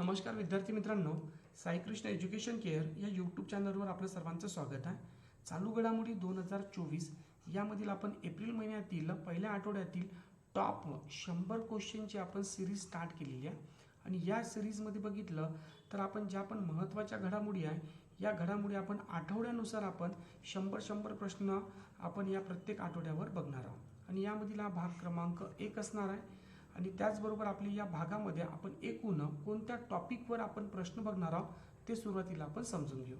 नमस्कार विद्यार्थी मित्रांनो साईकृष्ण एज्युकेशन केअर या यूट्यूब चॅनलवर आपलं सर्वांचं स्वागत आहे. चालू घडामोडी दोन हजार चोवीस यामधील आपण एप्रिल महिन्यातील पहिल्या आठवड्यातील टॉप शंभर क्वेश्चनची आपण सिरीज स्टार्ट केलेली आहे. आणि या सिरीजमध्ये बघितलं तर आपण ज्या पण महत्त्वाच्या घडामोडी आहे या घडामोडी आपण आठवड्यानुसार आपण शंभर शंभर प्रश्न आपण या प्रत्येक आठवड्यावर बघणार आहोत. आणि यामधील हा भाग क्रमांक एक असणार आहे. आणि त्याचबरोबर आपल्या या भागामध्ये आपण एकूण कोणत्या टॉपिकवर आपण प्रश्न बघणार आहोत ते सुरुवातीला आपण समजून घेऊ.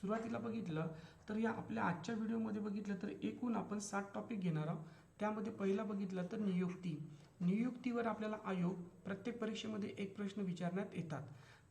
सुरुवातीला बघितलं तर या आपल्या आजच्या व्हिडिओमध्ये बघितलं तर एकूण आपण सात टॉपिक घेणार आहोत. त्यामध्ये पहिला बघितलं तर नियुक्ती. नियुक्तीवर आपल्याला आयोग प्रत्येक परीक्षेमध्ये एक प्रश्न विचारण्यात येतात.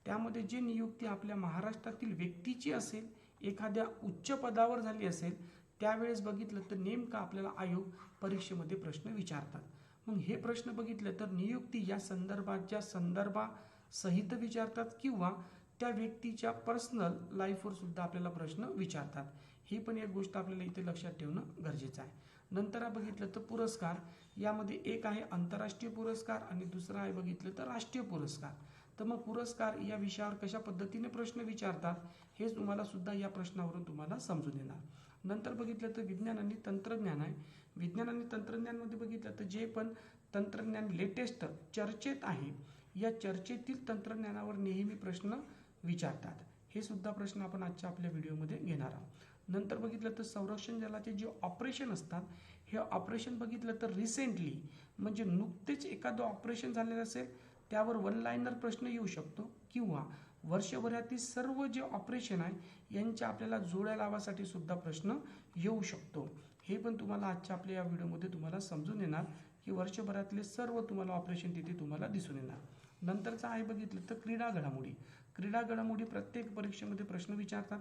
त्यामध्ये जे नियुक्ती आपल्या महाराष्ट्रातील व्यक्तीची असेल एखाद्या उच्च पदावर झाली असेल त्यावेळेस बघितलं तर नेमका आपल्याला आयोग परीक्षेमध्ये प्रश्न विचारतात. मग हे प्रश्न बघितले तर नियुक्ती या संदर्भाच्या संदर्भासहित विचारतात किंवा त्या व्यक्तीच्या पर्सनल लाईफवर सुद्धा आपल्याला प्रश्न विचारतात. ही पण एक गोष्ट आपल्याला इथे लक्षात ठेवणं गरजेचं आहे. नंतर बघितलं तर पुरस्कार यामध्ये एक आहे आंतरराष्ट्रीय पुरस्कार आणि दुसरा आहे बघितलं तर राष्ट्रीय पुरस्कार. तर मग पुरस्कार या विषयावर कशा पद्धतीने प्रश्न विचारतात हे तुम्हाला सुद्धा या प्रश्नावरून तुम्हाला समजून येणार. नंतर बघितलं तर विज्ञान आणि तंत्रज्ञान आहे. विज्ञान आणि तंत्रज्ञानमध्ये बघितलं तर जे पण तंत्रज्ञान लेटेस्ट चर्चेत आहे या चर्चेतील तंत्रज्ञानावर नेहमी प्रश्न विचारतात. हे सुद्धा प्रश्न आपण आजच्या आपल्या व्हिडिओमध्ये घेणार आहोत. नंतर बघितलं तर संरक्षण दलाचे जे ऑपरेशन असतात हे ऑपरेशन बघितलं तर रिसेंटली म्हणजे नुकतेच एखादं ऑपरेशन झालेलं असेल त्यावर वन लाईनर प्रश्न येऊ शकतो किंवा वर्षभरातील सर्व जे ऑपरेशन आहे यांच्या आपल्याला जोड्या लावासाठी सुद्धा प्रश्न येऊ शकतो. हे पण तुम्हाला आजच्या आपल्या या व्हिडिओमध्ये तुम्हाला समजून येणार की वर्षभरातले सर्व तुम्हाला ऑपरेशन तिथे तुम्हाला दिसून येणार. नंतरचं आहे बघितलं तर क्रीडा घडामोडी. क्रीडा घडामोडी प्रत्येक परीक्षेमध्ये प्रश्न विचारतात.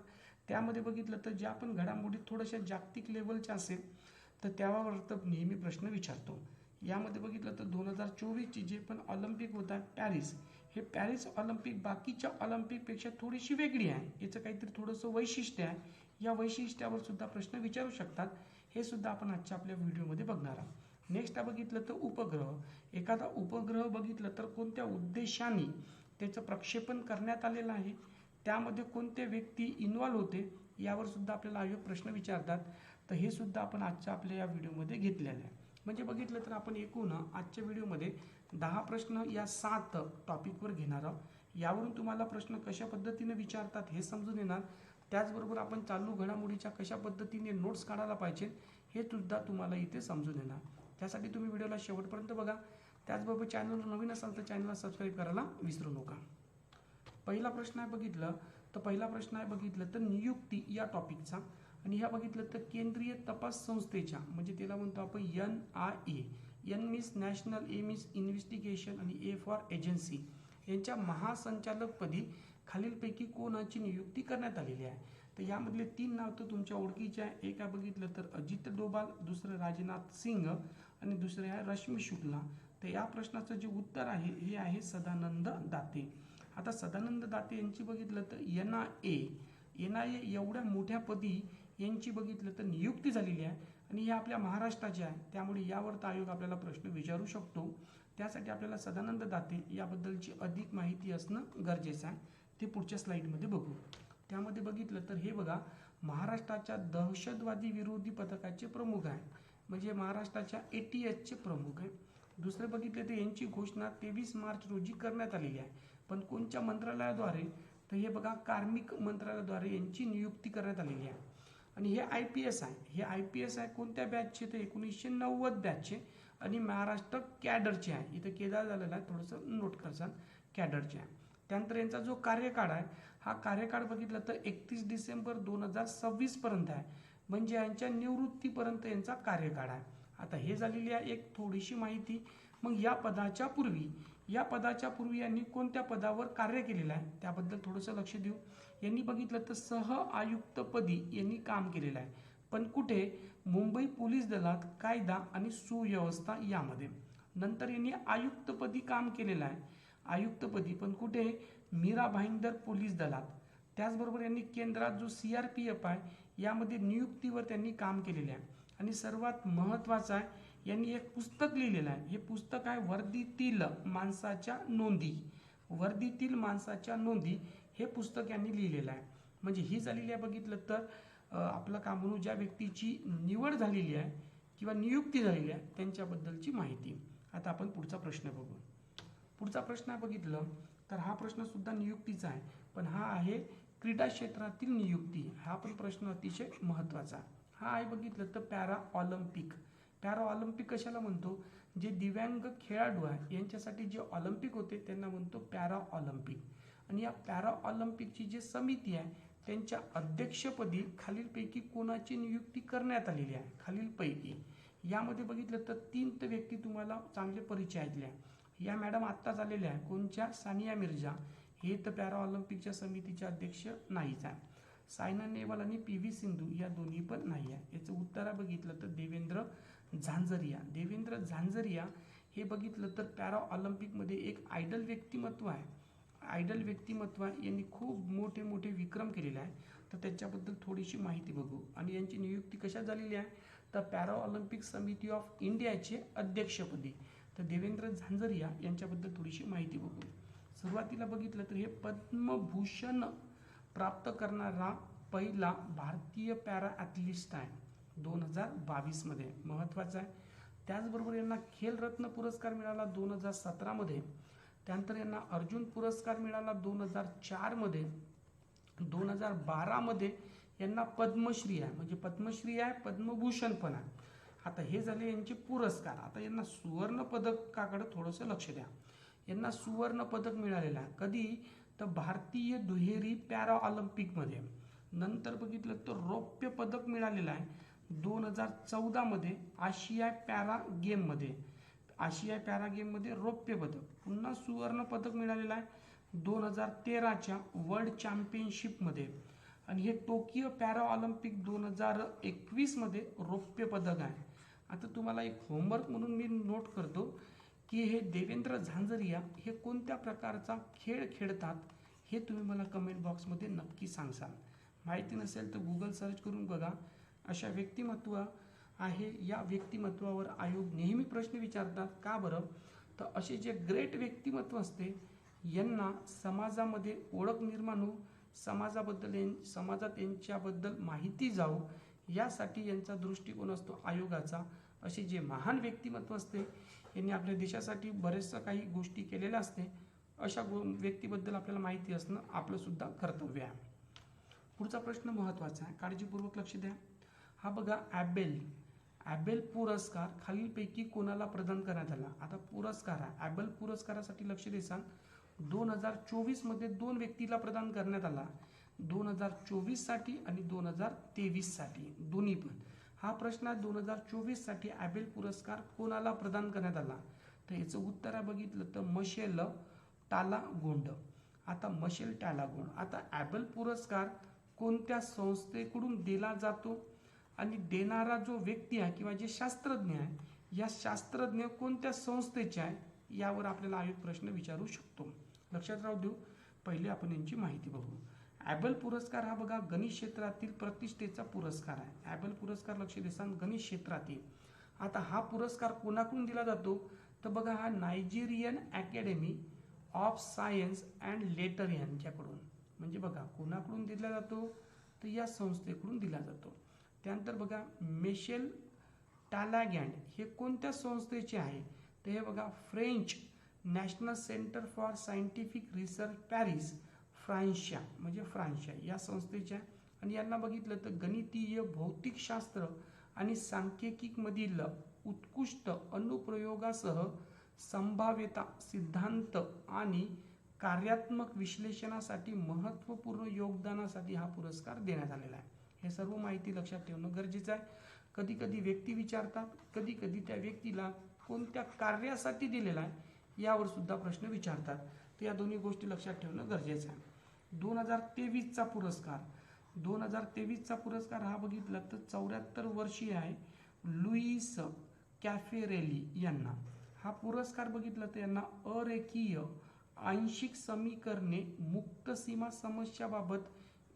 त्यामध्ये बघितलं तर ज्या पण घडामोडी थोड्याशा जागतिक लेवलच्या असेल तर त्यावर तर नेहमी प्रश्न विचारतो. यामध्ये बघितलं तर दोन हजार चोवीसची जे पण ऑलिम्पिक होता आहे पॅरिस हे पॅरिस ऑलिम्पिक बाकीच्या ऑलिम्पिकपेक्षा थोडीशी वेगळी आहे. याचं काहीतरी थोडंसं वैशिष्ट्य आहे. या वैशिष्ट्यावर सुद्धा प्रश्न विचारू शकतात. हे सुद्धा आपण आजच्या आपल्या व्हिडिओमध्ये बघणार आहोत. नेक्स्ट बघितलं तर उपग्रह. एखादा उपग्रह बघितलं तर कोणत्या उद्देशाने त्याचं प्रक्षेपण करण्यात आलेलं आहे? त्यामध्ये कोणते व्यक्ती इन्वॉल्व्ह होते? यावर सुद्धा आपल्याला आयोग प्रश्न विचारतात. तर हे सुद्धा आपण आजच्या आपल्या या व्हिडिओमध्ये घेतलेलं आहे. म्हणजे बघितलं तर आपण एकूण आजच्या व्हिडिओमध्ये दहा प्रश्न या सात टॉपिकवर घेणार आहोत. यावरून तुम्हाला प्रश्न कशा पद्धतीने विचारतात हे समजून येणार. त्याचबरोबर आपण चालू घडामोडीच्या कशा पद्धतीने नोट्स काढायला पाहिजे हे सुद्धा तुम्हाला इथे समजून येणार. त्यासाठी तुम्ही व्हिडिओला शेवटपर्यंत बघा. त्याचबरोबर चॅनलवर नवीन असाल तर चॅनलला सबस्क्राईब करायला विसरू नका. पहिला प्रश्न आहे बघितलं तर पहिला प्रश्न आहे बघितलं तर नियुक्ती या टॉपिकचा आणि ह्या बघितलं तर केंद्रीय तपास संस्थेच्या म्हणजे त्याला म्हणतो आपण N I A N means national A means investigation आणि ए फॉर एजन्सी यांच्या महासंचालकपदी खालीलपैकी कोणाची नियुक्ती करण्यात आलेली आहे? तर यामधले तीन नाव तर तुमच्या ओळखीचे आहे. एक आहे बघितलं तर अजित डोबाल दुसरं राजनाथ सिंग आणि दुसरे आहे रश्मी शुक्ला. तर या प्रश्नाचं जे उत्तर आहे हे आहे सदानंद दाते. आता सदानंद दाते यांची बघितलं तर N I A N I A एवढ्या मोठ्या पदी यांची बघितलं तर नियुक्ती झालेली आहे. आणि या आपल्या महाराष्ट्राचे आहे. त्यामुळे यावर तर आयोग आपल्याला प्रश्न विचारू शकतो. त्यासाठी आपल्याला सदानंद दाते याबद्दलची अधिक माहिती असणं गरजेचं आहे. ते पुढच्या स्लाईडमध्ये बघू. त्यामध्ये बघितलं तर हे बघा महाराष्ट्राच्या दहशतवादी विरोधी पथकाचे प्रमुख आहे म्हणजे महाराष्ट्राच्या ए टी एचचे प्रमुख आहे दुसरे बघितले तर यांची घोषणा तेवीस मार्च रोजी करण्यात आलेली आहे. पण कोणत्या मंत्रालयाद्वारे? तर हे बघा कार्मिक मंत्रालयाद्वारे यांची नियुक्ती करण्यात आलेली आहे. आणि हे आय पी एस आहे. हे आय पी एस आहे कोणत्या बॅचचे तर एकोणीसशे नव्वद बॅचचे आणि महाराष्ट्र कॅडरचे आहे. इथं केदार झालेला आहे थोडंसं नोट करसान. कॅडरचे आहे. त्यानंतर यांचा जो कार्यकाळ आहे हा कार्यकाळ बघितला तर एकतीस डिसेंबर दोन हजार सव्वीसपर्यंत आहे. म्हणजे यांच्या निवृत्तीपर्यंत यांचा कार्यकाळ आहे. आता हे झालेली आहे एक थोडीशी माहिती. मग या पदाच्या पूर्वी या पदाच्या पूर्वी यांनी कोणत्या पदावर कार्य केलेलं आहे? त्याबद्दल थोडंसं लक्ष देऊ. यांनी बघितलं तर सह आयुक्तपदी यांनी काम केलेलं आहे. पण कुठे? मुंबई पोलीस दलात कायदा आणि सुव्यवस्था यामध्ये. नंतर यांनी आयुक्तपदी काम केलेलं आहे. आयुक्तपदी. पण कुठे? मीरा भाईंदर पोलीस दलात. त्याचबरोबर यांनी केंद्रात जो सी आर पी एफ आहे यामध्ये नियुक्तीवर त्यांनी काम केलेले आहे. आणि सर्वात महत्त्वाचं आहे यांनी एक पुस्तक लिहिलेलं आहे. हे पुस्तक आहे वर्दीतील माणसाच्या नोंदी. वर्दीतील माणसाच्या नोंदी हे पुस्तक यांनी लिहिलेलं आहे. म्हणजे ही झालेली आहे बघितलं तर आपलं काम म्हणून ज्या व्यक्तीची निवड झालेली आहे किंवा नियुक्ती झालेली आहे त्यांच्याबद्दलची माहिती. आता आपण पुढचा प्रश्न बघू. पुढचा प्रश्न बघितलं तर हा प्रश्न सुद्धा नियुक्तीचा आहे. पण हा आहे क्रीडा क्षेत्रातील नियुक्ती. हा पण प्रश्न अतिशय महत्त्वाचा. हा आहे बघितलं तर पॅरा ऑलिम्पिक पॅरा ऑलिम्पिक कशाला म्हणतो? जे दिव्यांग खेळाडू आहे यांच्यासाठी जे ऑलिम्पिक होते त्यांना म्हणतो पॅरा ऑलिम्पिक आणि या पॅरा ऑलिम्पिकची जी समिती आहे त्यांच्या अध्यक्षपदी खालीलपैकी कोणाची नियुक्ती करण्यात आलेली आहे? खालीलपैकी. यामध्ये बघितलं तर तीन तर व्यक्ती तुम्हाला चांगले परिचय ऐकल्या या मॅडम आत्ताच आलेल्या आहे कोणच्या? सानिया मिर्झा हे तर पॅरा ऑलिम्पिकच्या समितीचे अध्यक्ष नाहीच आहे सायना नेहवाल आणि पी व्ही सिंधू या दोन्ही पण नाही आहे याचं उत्तर बघितलं तर देवेंद्र झांझरिया. देवेंद्र झांझरिया हे बघितलं तर पॅरा ऑलिम्पिकमध्ये एक आयडल व्यक्तिमत्व आहे. आयडल व्यक्तिमत्व आहे. यांनी खूप मोठे मोठे विक्रम केलेले आहे तर त्याच्याबद्दल थोडीशी माहिती बघू. आणि यांची नियुक्ती कशा झालेली आहे? तर पॅरा ऑलिम्पिक समिती ऑफ इंडियाचे अध्यक्षपदी. तर देवेंद्र झांझरिया यांच्याबद्दल थोडीशी माहिती बघू सुरुवातीला बघितलं तर हे पद्मभूषण प्राप्त करणारा पहिला भारतीय पॅरा ॲथलिस्ट आहे. दोन हजार बावीसमध्ये. महत्त्वाचं आहे. त्याचबरोबर यांना खेलरत्न पुरस्कार मिळाला दोन हजार सतरामध्ये. त्यानंतर यांना अर्जुन पुरस्कार मिळाला दोन हजार चारमध्ये. दोन हजार बारामध्ये यांना पद्मश्री आहे. म्हणजे पद्मश्री आहे पद्मभूषण पण आहे. आता हे झाले यांचे पुरस्कार. आता यांना सुवर्ण पदकाकडे थोडंसं लक्ष द्या. यांना सुवर्ण पदक मिळालेलं आहे. कधी? तर भारतीय दुहेरी पॅरा ऑलिम्पिकमध्ये नंतर बघितलं तर रौप्य पदक मिळालेलं आहे. दोन हजार चौदामध्ये आशिया पॅरा गेममध्ये. आशिया पॅरा गेममध्ये रौप्य पदक. पुन्हा सुवर्ण पदक मिळालेलं आहे. दोन हजार तेराच्या वर्ल्ड चॅम्पियनशिपमध्ये. आणि हे टोकियो पॅरा ऑलिम्पिक दोन हजार एकवीसमध्ये रौप्य पदक आहे. आता तुम्हाला एक होमवर्क म्हणून मी नोट करतो की हे देवेंद्र झांझरिया हे कोणत्या प्रकारचा खेळ खेळतात हे तुम्ही मला कमेंट बॉक्समध्ये नक्की सांगसाल. माहिती नसेल तर गुगल सर्च करून बघा. अशा व्यक्तिमत्व आहे. या व्यक्तिमत्वावर आयोग नेहमी प्रश्न विचारतात. का बरं? तर असे जे ग्रेट व्यक्तिमत्व असते यांना समाजामध्ये ओळख निर्माण होऊ समाजाबद्दल यां- समाजात यांच्याबद्दल माहिती जाऊ यासाठी यांचा दृष्टिकोन असतो आयोगाचा. असे जे महान व्यक्तिमत्व असते यांनी आपल्या देशासाठी बरेचसं काही गोष्टी केलेल्या असते अशा गो व्यक्तीबद्दल आपल्याला माहिती असणं आपलंसुद्धा कर्तव्य आहे. पुढचा प्रश्न महत्त्वाचा आहे. काळजीपूर्वक लक्ष द्या. हा बघा ॲबेल. ॲबेल पुरस्कार खालीलपैकी कोणाला प्रदान करण्यात आला? आता पुरस्कार आहे. ॲबेल पुरस्कारासाठी लक्ष देसाल दोन हजार चोवीसमध्ये दोन व्यक्तीला प्रदान करण्यात आला. दोन हजार चोवीससाठी आणि दोन हजार तेवीससाठी. दोन्ही पण. हा प्रश्न आहे दोन हजार चोवीससाठी ॲबेल पुरस्कार कोणाला प्रदान करण्यात आला? तर याचं उत्तर आहे बघितलं तर मशेल टाला गोंड. आता मशेल टाला गोंड. आता ॲबेल पुरस्कार कोणत्या संस्थेकडून दिला जातो? आणि देणारा जो व्यक्ती आहे किंवा जे शास्त्रज्ञ आहे या शास्त्रज्ञ कोणत्या संस्थेचे आहे? यावर आपल्याला आयोग प्रश्न विचारू शकतो. लक्षात राहू देऊ. पहिले आपण यांची माहिती बघू. ॲबल पुरस्कार हा बघा गणित क्षेत्रातील प्रतिष्ठेचा पुरस्कार आहे. ॲबल पुरस्कार लक्ष देसान गणित क्षेत्रातील. आता हा पुरस्कार कोणाकडून दिला जातो? तर बघा हा Nigerian academy of science and letter यांच्याकडून. म्हणजे बघा कोणाकडून दिला जातो? तर या संस्थेकडून दिला जातो. त्यानंतर बघा मेशेल टालागँड हे कोणत्या संस्थेचे आहे? तर हे बघा French national centre for scientific research Paris. फ्रान्सच्या म्हणजे फ्रान्सच्या या संस्थेच्या. आणि यांना बघितलं तर गणितीय भौतिकशास्त्र आणि सांख्यिकीमधील उत्कृष्ट अनुप्रयोगासह संभाव्यता सिद्धांत आणि कार्यात्मक विश्लेषणासाठी महत्त्वपूर्ण योगदानासाठी हा पुरस्कार देण्यात आलेला आहे. हे सर्व माहिती लक्षात ठेवणं गरजेचं आहे. कधी कधी व्यक्ती विचारतात कधी कधी त्या व्यक्तीला कोणत्या कार्यासाठी दिलेला आहे यावर सुद्धा प्रश्न विचारतात. तर या दोन्ही गोष्टी लक्षात ठेवणं गरजेचं आहे. दोन हजार तेवीसचा पुरस्कार. दोन हजार तेवीसचा पुरस्कार हा बघितला तर चौऱ्याहत्तर वर्षीय आहे लुईस कॅफेरेली यांना. हा पुरस्कार बघितला तर यांना अरेखीय आंशिक समीकरणे मुक्त सीमा समस्याबाबत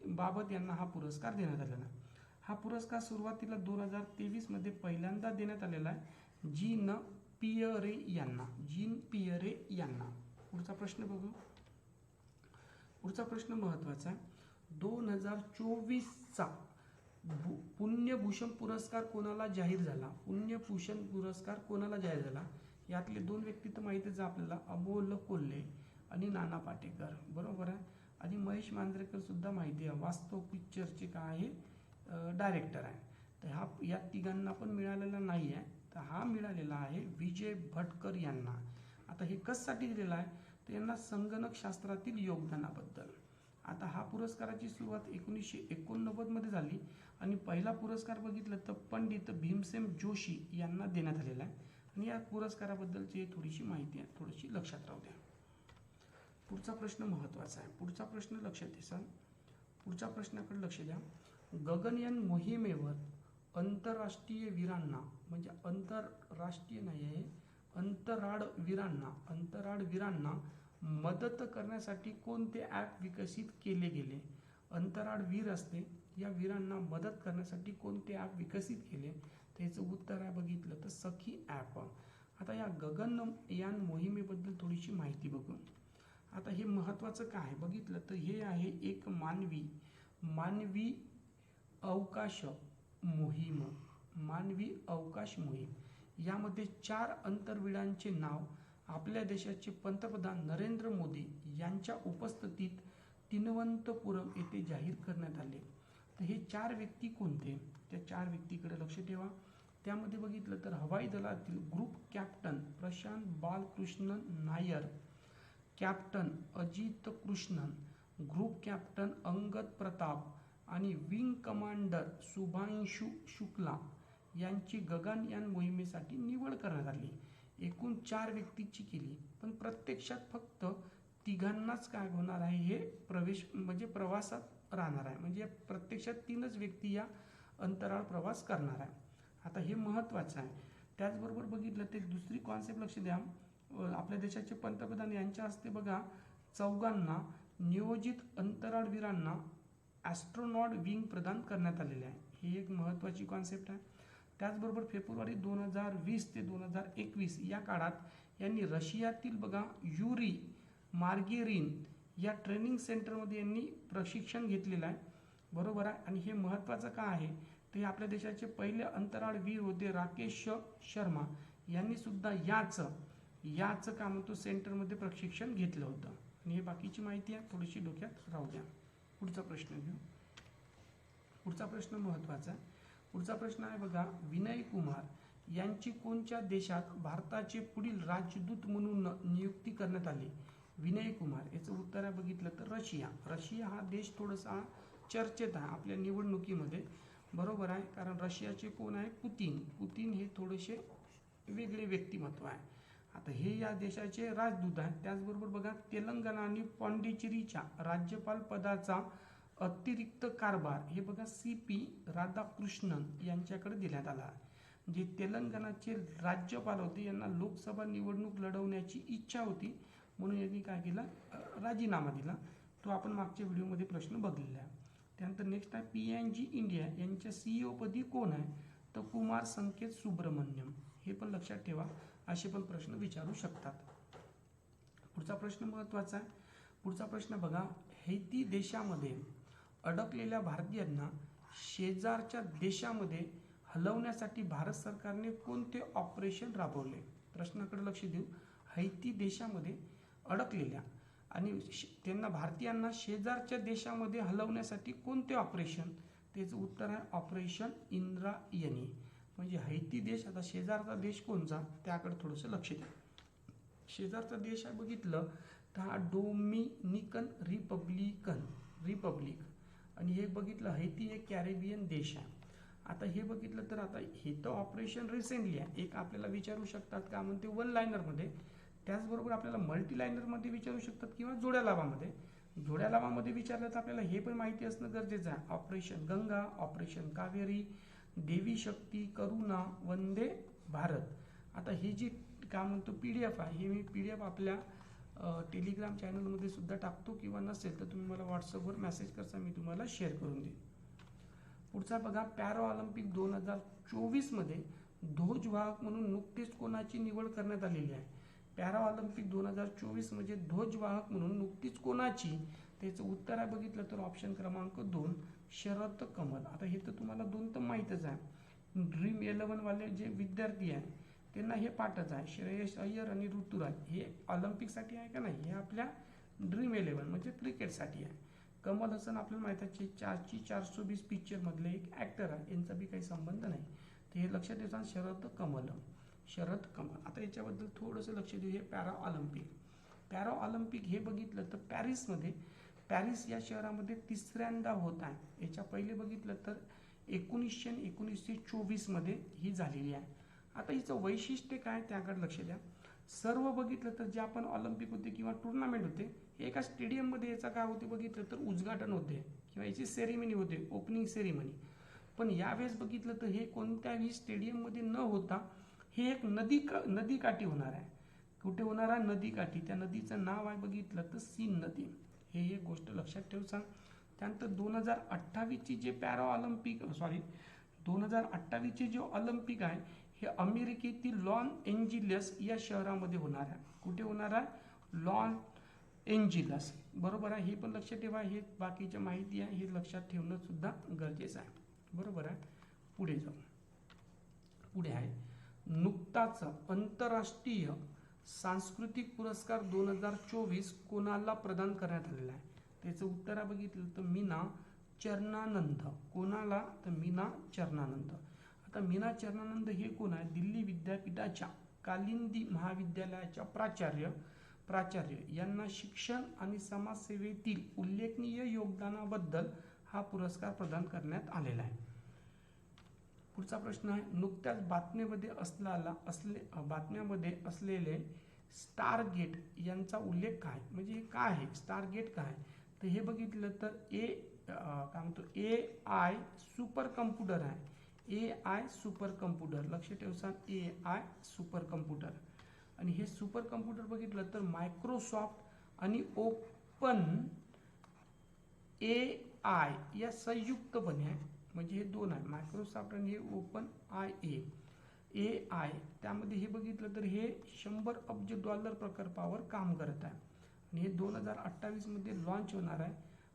बाबत यांना हा पुरस्कार देण्यात आलेला आहे. हा पुरस्कार सुरुवातीला दोन हजार तेवीसमध्ये पहिल्यांदा देण्यात आलेला आहे जीन पियरे यांना. जीन पियरे यांना. पुढचा प्रश्न बघू. पुढचा प्रश्न महत्त्वाचा आहे. दोन हजार चोवीसचा भू पुण्यभूषण पुरस्कार कोणाला जाहीर झाला? पुण्यभूषण पुरस्कार कोणाला जाहीर झाला? यातले दोन व्यक्ती तर माहितीच आपल्याला अमोल कोल्हे आणि नाना पाटेकर. बरोबर आहे? आणि महेश मांजरेकर सुद्धा माहिती आहे. वास्तव पिक्चरचे काय आहे डायरेक्टर आहे. तर हा या तिघांना पण मिळालेला नाही आहे तर हा मिळालेला आहे विजय भटकर यांना. आता हे कशासाठी दिलेला आहे? तर यांना संगणक शास्त्रातील योगदानाबद्दल. आता हा पुरस्काराची सुरुवात एकोणीसशे एकोणनव्वदमध्ये झाली आणि पहिला पुरस्कार बघितलं तर पंडित भीमसेन जोशी यांना देण्यात आलेला आहे. आणि या पुरस्काराबद्दलची थोडीशी माहिती आहे थोडीशी लक्षात राहू द्या. पुढचा प्रश्न महत्त्वाचा आहे. पुढचा प्रश्न लक्षात द्या पुढच्या प्रश्नाकडे लक्ष द्या. गगनयान मोहिमेवर आंतरराष्ट्रीय वीरांना म्हणजे आंतरराष्ट्रीय नाही आहे अंतराळ वीरांना अंतराळ वीरांना मदत करण्यासाठी कोणते ॲप विकसित केले गेले? अंतराळ वीर असते या वीरांना मदत करण्यासाठी कोणते ॲप विकसित केले? त्याचं उत्तर आहे बघितलं तर सखी ॲप आता या गगनयान मोहिमेबद्दल थोडीशी माहिती बघू आता हे महत्त्वाचं काय आहे? बघितलं तर हे आहे एक मानवी मानवी अवकाश मोहीम. मानवी अवकाश मोहीम. यामध्ये चार अंतर्विडांचे नाव आपल्या देशाचे पंतप्रधान नरेंद्र मोदी यांच्या उपस्थितीत तिनवंतपुरम येथे जाहीर करण्यात आले. तर हे चार व्यक्ती कोणते? त्या चार व्यक्तीकडे लक्ष ठेवा. त्यामध्ये बघितलं तर हवाई दलातील group captain Prashant Balakrishnan Nair captain Ajit Krishnan group captain Angad Pratap आणि विंग कमांडर शुभांशु शुक्ला. यांची गगनयान मोहिमेसाठी निवड करण्यात आली. एकूण चार व्यक्तीची केली. पण प्रत्यक्षात फक्त तिघांनाच काय होणार आहे हे प्रवेश म्हणजे प्रवासात राहणार आहे. म्हणजे प्रत्यक्षात तीनच व्यक्ती या अंतराळ प्रवास करणार आहे. आता हे महत्त्वाचं आहे. त्याचबरोबर बघितलं ते दुसरी कॉन्सेप्ट लक्ष द्या. आपल्या देशाचे पंतप्रधान यांच्या हस्ते बघा चौघांना नियोजित अंतराळवीरांना ॲस्ट्रोनॉट विंग प्रदान करण्यात आलेले आहे. ही एक महत्त्वाची कॉन्सेप्ट आहे. त्याचबरोबर फेब्रुवारी दोन हजार वीस ते दोन हजार एकवीस या काळात यांनी रशियातील बघा युरी मार्गेरिन या ट्रेनिंग सेंटरमध्ये यांनी प्रशिक्षण घेतलेलं आहे. बरोबर आहे? आणि हे महत्त्वाचं का आहे? ते आपल्या देशाचे पहिले अंतराळवीर होते राकेश शर्मा यांनी सुद्धा याच याच का म्हणतो सेंटरमध्ये प्रशिक्षण घेतलं होतं. आणि हे बाकीची माहिती आहे थोडीशी डोक्यात राहू द्या. पुढचा प्रश्न घेऊ. पुढचा प्रश्न महत्त्वाचा आहे. पुढचा प्रश्न आहे बघा विनय कुमार यांची कोणत्या देशात भारताचे पुढील राजदूत म्हणून नियुक्ती करण्यात आली? विनय कुमार याचं उत्तर आहे बघितलं तर रशिया. रशिया हा देश थोडासा चर्चेत आहे आपल्या निवडणुकीमध्ये. बरोबर आहे कारण रशियाचे कोण आहे? पुतीन. पुतीन हे थोडेसे वेगळे व्यक्तिमत्व आहे. आता हे या देशाचे राजदूत आहेत. त्याचबरोबर बघा तेलंगणा आणि पॉंडिचेरीच्या राज्यपाल पदाचा अतिरिक्त कारभार हे बघा सी पी राधाकृष्णन यांच्याकडे देण्यात आला आहे जे तेलंगणाचे राज्यपाल होते. यांना लोकसभा निवडणूक लढवण्याची इच्छा होती म्हणून यांनी काय केलं? राजीनामा दिला. तो आपण मागच्या व्हिडिओमध्ये प्रश्न बघलेला आहे. त्यानंतर नेक्स्ट आहे पी एन जी इंडिया यांच्या सीईओपदी कोण आहे? तर कुमार संकेत सुब्रमण्यम. हे पण लक्षात ठेवा असे पण प्रश्न विचारू शकतात. पुढचा प्रश्न महत्त्वाचा आहे. पुढचा प्रश्न बघा हैती देशामध्ये अडकलेल्या भारतीयांना शेजारच्या देशामध्ये हलवण्यासाठी भारत सरकारने कोणते ऑपरेशन राबवले? प्रश्नाकडे लक्ष देऊ. हैती देशामध्ये अडकलेल्या आणि त्यांना भारतीयांना शेजारच्या देशामध्ये हलवण्यासाठी कोणते ऑपरेशन? त्याचं उत्तर आहे ऑपरेशन इंद्रायणी म्हणजे हैती देश आता शेजारचा देश कोणचा? त्याकडे थोडंसं लक्ष द्या. शेजारचा देश आहे बघितलं तर हा डोमिनिकन रिपब्लिकन रिपब्लिक. आणि हे बघितलं हैती एक कॅरेबियन देश आहे. आता हे बघितलं तर आता हे तर ऑपरेशन रिसेंटली आहे. एक आपल्याला विचारू शकतात का म्हणते वन लायनरमध्ये त्याचबरोबर आपल्याला मल्टी लायनरमध्ये विचारू शकतात किंवा जोड्या लावामध्ये. जोड्या लावामध्ये विचारलं तर आपल्याला हे पण माहिती असणं गरजेचं आहे. ऑपरेशन गंगा ऑपरेशन कावेरी देवी शक्ती करुणा वंदे भारत. आता ही जी काय म्हणतो पी डी एफ आहे हे मी पी डी एफ आपल्या टेलिग्राम चॅनलमध्ये सुद्धा टाकतो किंवा नसेल तर तुम्ही मला व्हॉट्सअपवर मेसेज करता मी तुम्हाला शेअर करून देईन. पुढचा बघा पॅरा ऑलिम्पिक दोन हजार चोवीसमध्ये ध्वजवाहक म्हणून नुकतीच कोणाची निवड करण्यात आलेली आहे? पॅरा ऑलिम्पिक दोन हजार चोवीस म्हणजे ध्वजवाहक म्हणून नुकतीच कोणाची? त्याचं उत्तर आहे बघितलं तर ऑप्शन क्रमांक दोन शरद कमल. आता हे तर तुम्हाला दोन तर माहीतच आहे. ड्रीम इलेव्हनवाले जे विद्यार्थी आहे त्यांना हे पाठच आहे. श्रेयस अय्यर आणि ऋतुराज हे ऑलिम्पिकसाठी आहे का नाही? हे आपल्या ड्रीम इलेव्हन म्हणजे क्रिकेटसाठी आहे. कमल हसन आपल्याला माहीत आहे चारची चारशे वीस पिक्चरमधले एक ॲक्टर आहे. यांचा बी काही संबंध नाही. तर हे लक्षात ठेवा शरद कमल. शरद कमल. आता याच्याबद्दल थोडंसं लक्ष देऊ. हे पॅरा ऑलिम्पिक पॅरा ऑलिम्पिक हे बघितलं तर पॅरिसमध्ये पॅरिस या शहरामध्ये तिसऱ्यांदा होत आहे. याच्या पहिले बघितलं तर एकोणीसशे एकोणीसशे चोवीसमध्ये ही झालेली आहे. आता हिचं वैशिष्ट्य काय त्याकडे लक्ष द्या. सर्व बघितलं तर जे आपण ऑलिम्पिक होते किंवा टुर्नामेंट होते हे एका स्टेडियममध्ये याचा काय होते बघितलं तर उद्घाटन होते किंवा याची सेरेमनी होते ओपनिंग सेरेमनी पण यावेळेस बघितलं तर हे कोणत्याही स्टेडियममध्ये न होता हे एक नदी का नदीकाठी होणार आहे. कुठे होणार आहे? नदीकाठी त्या नदीचं नाव आहे बघितलं तर सीन नदी. हे एक गोष्ट लक्षात ठेव सांग. त्यानंतर दोन हजार अठ्ठावीसची जे पॅरा ऑलिम्पिक सॉरी दोन हजार अठ्ठावीसचे जे ऑलिम्पिक आहे हे अमेरिकेतील लॉन एंजिलस या शहरामध्ये होणार आहे. कुठे होणार आहे? Los Angeles. बरोबर आहे? हे पण लक्षात ठेवा. हे बाकीच्या माहिती आहे. हे लक्षात ठेवणं सुद्धा गरजेचं आहे. बरोबर आहे? पुढे जाऊ. पुढे आहे. नुकताच आंतरराष्ट्रीय सांस्कृतिक पुरस्कार दोन हजार चोवीस कोणाला प्रदान करण्यात आलेला आहे? त्याचं उत्तर बघितलं तर मीना चरणानंद. कोणाला? तर मीना चरणानंद. आता मीना चरणानंद हे कोण आहे दिल्ली विद्यापीठाच्या कालिंदी महाविद्यालयाच्या प्राचार्य प्राचार्य. यांना शिक्षण आणि समाजसेवेतील उल्लेखनीय योगदानाबद्दल हा पुरस्कार प्रदान करण्यात आलेला आहे. पुढचा प्रश्न आहे. नुकत्याच बातमीमध्ये असलेला असले बातम्यामध्ये असलेले स्टारगेट यांचा उल्लेख काय? म्हणजे हे काय आहे? स्टारगेट काय? तर हे बघितलं तर ए काय म्हणतो? ए आय सुपर कम्प्युटर आहे. ए आय सुपर कम्प्युटर लक्ष ठेवसान ए आय सुपर कम्प्युटर आणि हे सुपर कम्प्युटर बघितलं तर मायक्रोसॉफ्ट आणि ओपन ए आय या संयुक्तपणे आहे. म्हणजे हे दोन आहे. मायक्रोसॉफ्ट आणि हे open I A. A I त्यामध्ये हे बघितलं तर हे शंभर अब्ज डॉलर प्रकल्पावर काम करत आहे. आणि हे दोन हजार अठ्ठावीसमध्ये लॉन्च होणार आहे.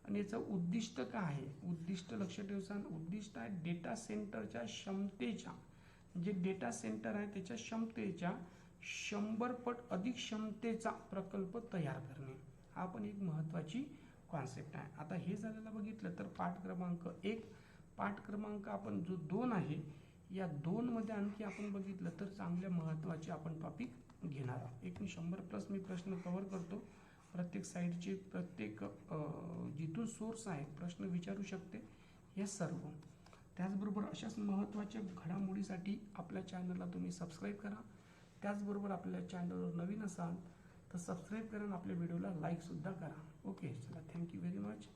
आणि याचं उद्दिष्ट काय आहे? उद्दिष्ट लक्ष ठेवसान उद्दिष्ट आहे डेटा सेंटरच्या क्षमतेच्या. जे डेटा सेंटर आहे त्याच्या क्षमतेच्या शंभर पट अधिक क्षमतेचा प्रकल्प तयार करणे. हा पण एक महत्त्वाची कॉन्सेप्ट आहे. आता हे झालेलं बघितलं तर पाठ क्रमांक एक. पाठ क्रमांक आपण जो दोन आहे या दोनमध्ये आणखी आपण बघितलं तर चांगल्या महत्त्वाचे आपण टॉपिक घेणार आहोत. एक मी शंभर प्लस मी प्रश्न कव्हर करतो. प्रत्येक साईडचे प्रत्येक जिथून सोर्स आहे प्रश्न विचारू शकते हे सर्व. त्याचबरोबर अशाच महत्त्वाच्या घडामोडीसाठी आपल्या चॅनलला तुम्ही सबस्क्राईब करा. त्याचबरोबर आपल्या चॅनलवर नवीन असाल तर सबस्क्राईब करा आणि आपल्या व्हिडिओला लाईकसुद्धा करा. ओके चला थँक्यू व्हेरी मच